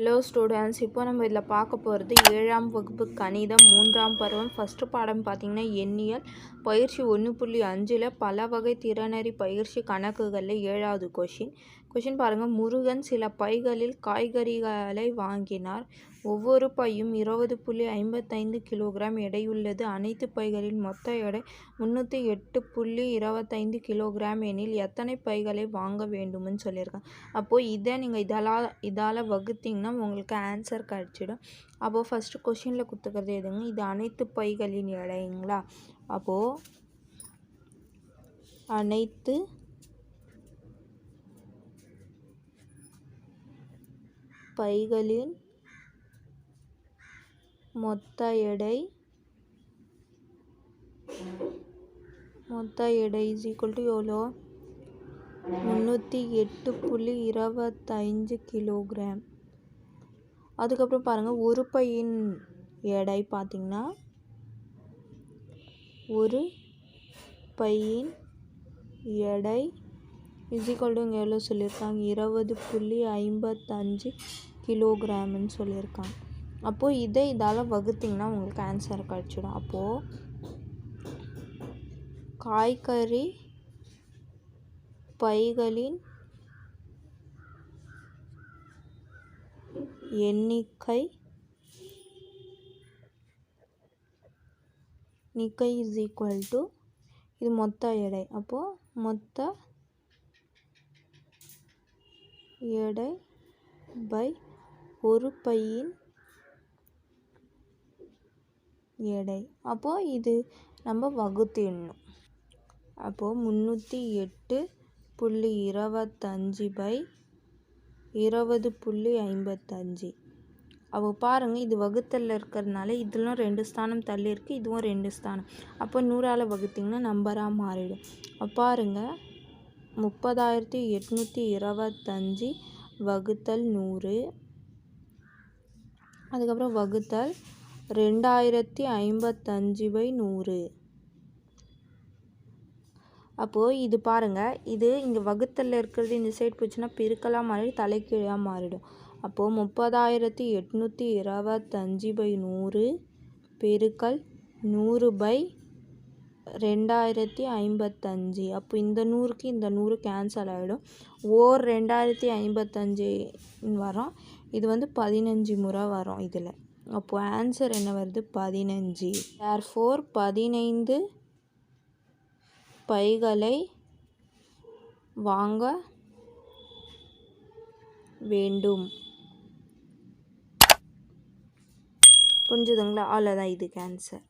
Hello students இப்போ நம்ம இதில் பார்க்க போகிறது ஏழாம் வகுப்பு கணிதம் மூன்றாம் பருவம். ஃபஸ்ட்டு பாடம் பார்த்திங்கன்னா எண்ணியல். பயிற்சி ஒன்று புள்ளி அஞ்சில் பல வகை திறனறி பயிற்சி கணக்குகளில் ஏழாவது கொஷின் கொஷின் பாருங்கள் முருகன் சில பைகளில் காய்கறிகளை வாங்கினார். ஒவ்வொரு பையும் இருபது புள்ளி ஐம்பத்தைந்து கிலோகிராம் எடையுள்ளது அனைத்து பைகளின் மொத்த எடை முந்நூற்றி எட்டு புள்ளி இருபத்தைந்து கிலோகிராம் எனில் எத்தனை பைகளை வாங்க வேண்டும்னு சொல்லியிருக்காங்க. அப்போது இதை நீங்கள் இதெல்லாம் இதால் வகுத்தீங்கன்னா உங்களுக்கு ஆன்சர் கிடச்சிடும். அப்போது ஃபஸ்ட்டு கொஷினில் கொடுத்துக்கிறது எதுங்க? இது அனைத்து பைகளின் எடைங்களா? அப்போது அனைத்து பைகளின் மொத்த எடை மொத்த எடை இஸ் ஈக்குவல் டு எவ்வளோ முந்நூற்றி எட்டு புள்ளி இருபத்தஞ்சு கிலோகிராம் அதுக்கப்புறம் பாருங்கள் ஒரு எடை பார்த்திங்கன்னா ஒரு பையின் எடை இஸ் இங்கே எவ்வளோ சொல்லியிருக்காங்க? இருபது புள்ளி ஐம்பத்தஞ்சு கிலோகிராம்னு சொல்லியிருக்காங்க. அப்போது இதை இதால் வகுத்திங்கன்னா உங்களுக்கு ஆன்சர் கிடச்சிடும். அப்போது காய்கறி பைகளின் எண்ணிக்கை நிக்கை இஸ் ஈக்குவல் டு இது மொத்த எடை. அப்போது மொத்த எடை பை ஒரு பையின் எடை. அப்போது இது நம்ம வகுத்திடணும் அப்போது முந்நூற்றி எட்டு புள்ளி இருபத்தஞ்சி பை இருபது புள்ளி ஐம்பத்தஞ்சு. அப்போ பாருங்கள் இது வகுத்தலில் இருக்கிறதுனால இதெல்லாம் ரெண்டு ஸ்தானம் தள்ளி இருக்குது இதுவும் ரெண்டு ஸ்தானம். அப்போ நூறால் வகுத்திங்கன்னா நம்பராக மாறிடும். பாருங்கள் முப்பதாயிரத்தி எட்நூற்றி இருபத்தஞ்சி வகுத்தல் நூறு. அதுக்கப்புறம் வகுத்தல் ரெண்டாயிரத்தி ஐம்பத்தஞ்சு பை நூறு. அப்போது இது பாருங்கள் இது இங்கே வகுத்தலில் இருக்கிறது இந்த சைடு போச்சுன்னா பெருக்கலாக மாறி தலைக்கீழாக மாறிடும். அப்போது முப்பதாயிரத்தி எட்நூற்றி இருபத்தஞ்சி பை நூறு பெருக்கல் நூறு பை ரெண்டாயிரத்தி ஐம்பத்தஞ்சு. அப்போ இந்த நூறுக்கு இந்த நூறு கேன்சல் ஆகிடும் ஓர் ரெண்டாயிரத்தி ஐம்பத்தஞ்சு வரும். இது வந்து பதினஞ்சு முறை வரும் இதில். அப்போது ஆன்சர் என்ன வருது? பதினஞ்சு. ஏர் ஃபோர் பதினைந்து பைகளை வாங்க வேண்டும். புரிஞ்சுதுங்களா? அவ்வளோதான் இதுக்கு ஆன்சர்